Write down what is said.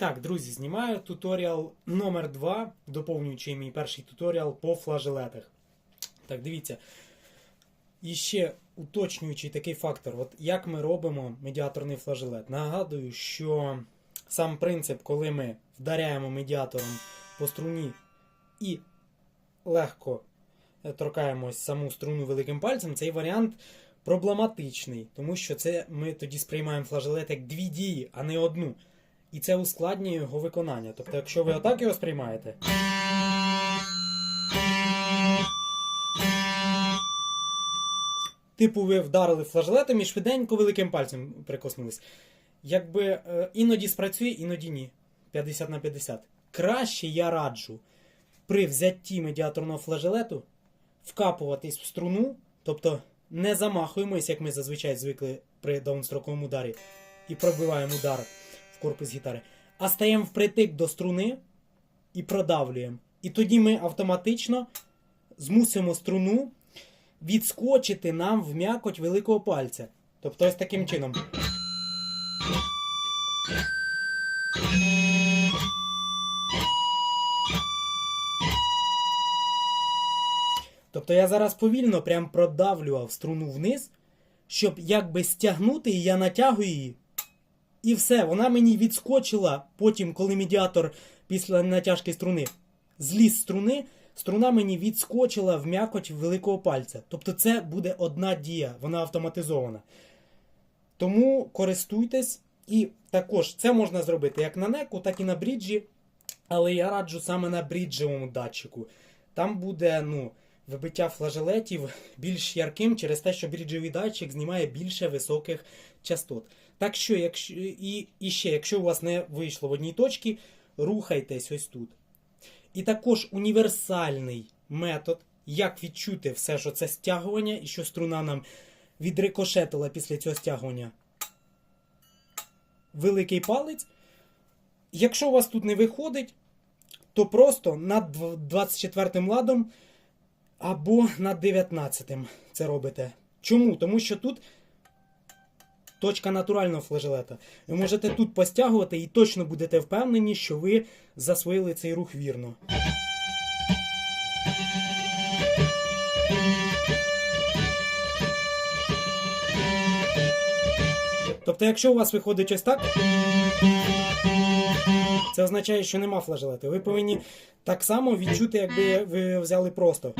Друзі, знімаю туторіал номер 2 доповнюючи мій перший туторіал по флажелетах. Так, дивіться. І ще уточнюючий такий фактор, от як ми робимо медіаторний флажелет. Нагадую, що сам принцип, коли ми вдаряємо медіатором по струні і легко е, торкаємось саму струну великим пальцем, цей варіант проблематичний, тому що це ми тоді сприймаємо флажелет як дві дії, а не одну. І це ускладнює його виконання. Тобто, якщо ви отак його сприймаєте. Типу, ви вдарили флажелетом і швиденько великим пальцем прикоснулись. Якби е, іноді спрацює, іноді ні. 50 на 50. Краще я раджу при взятті медіаторного флажелету вкапуватись в струну, тобто не замахуємось, як ми зазвичай звикли при даунстроковому ударі, і пробиваємо удар корпус гітари, а стаємо впритик до струни і продавлюємо. І тоді ми автоматично змусимо струну відскочити нам в м'якоть великого пальця. Тобто ось таким чином. Тобто я зараз повільно прям продавлював струну вниз, щоб якби стягнути, і я натягую її. І все, вона мені відскочила потім, коли медіатор після натяжки струни зліз струни, струна мені відскочила в м'якоть великого пальця. Тобто це буде одна дія, вона автоматизована. Тому користуйтесь. І також це можна зробити як на неку, так і на бріджі. Але я раджу саме на бріджевому датчику. Там буде ну, вибиття флажелетів більш ярким через те, що бріджевий датчик знімає більше високих частот. Так що, якщо, і, і ще, якщо у вас не вийшло в одній точці, рухайтесь ось тут. І також універсальний метод, як відчути все, що це стягування, і що струна нам відрикошетила після цього стягування. Великий палець. Якщо у вас тут не виходить, то просто над 24 ладом або над 19 це робите. Чому? Тому що тут точка натурального флажелета. Ви можете тут постягувати і точно будете впевнені, що ви засвоїли цей рух вірно. Тобто, якщо у вас виходить ось так, це означає, що нема флажелету. Ви повинні так само відчути, якби ви взяли просто.